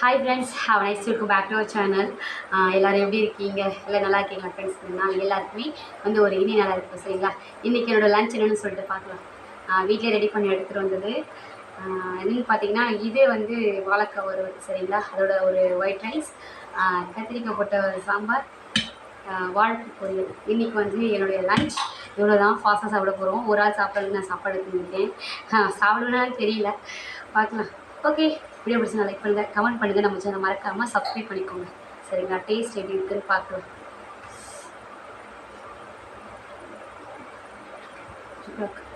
Hi friends have nice welcome back to our channel எல்லோரும் எப்படி இருக்கீங்க? எல்லாம் நல்லா இருக்கீங்களா ஃப்ரெண்ட்ஸ் நான் எல்லாருக்குமே வந்து ஒரு இனி நல்லா இருக்கும் சரிங்களா? இன்றைக்கி என்னோடய லஞ்ச் என்னென்னு சொல்லிட்டு பார்க்கலாம். வீட்டிலே ரெடி பண்ணி எடுத்துகிட்டு வந்தது. என்னென்னு பார்த்தீங்கன்னா இதே வந்து வாழைக்காய் ஒரு சரிங்களா? அதோட ஒரு ஒயிட் ரைஸ் கத்திரிக்காய் போட்ட ஒரு சாம்பார் வாழ்க்கை பொரியல். இன்றைக்கி வந்து என்னுடைய லஞ்ச் இவ்வளோ தான் ஃபாஸ்ட்டாக சாப்பிட போகிறோம் ஒரு ஆள் சாப்பிட்றதுக்கு நான் சாப்பாடு எடுத்துருக்கேன் சாப்பிடுவேனாலும் தெரியல. பார்க்கலாம். ஓகே வீடியோ பிடிச்சா லைக் பண்ணுங்கள் கமெண்ட் பண்ணுங்கள் நம்ம சேனல் மறக்காமல் சப்ஸ்கிரைப் பண்ணிக்கோங்க. சரிங்களா? டேஸ்ட் எப்படி இருக்குன்னு பார்க்கலாம். சூப்பராக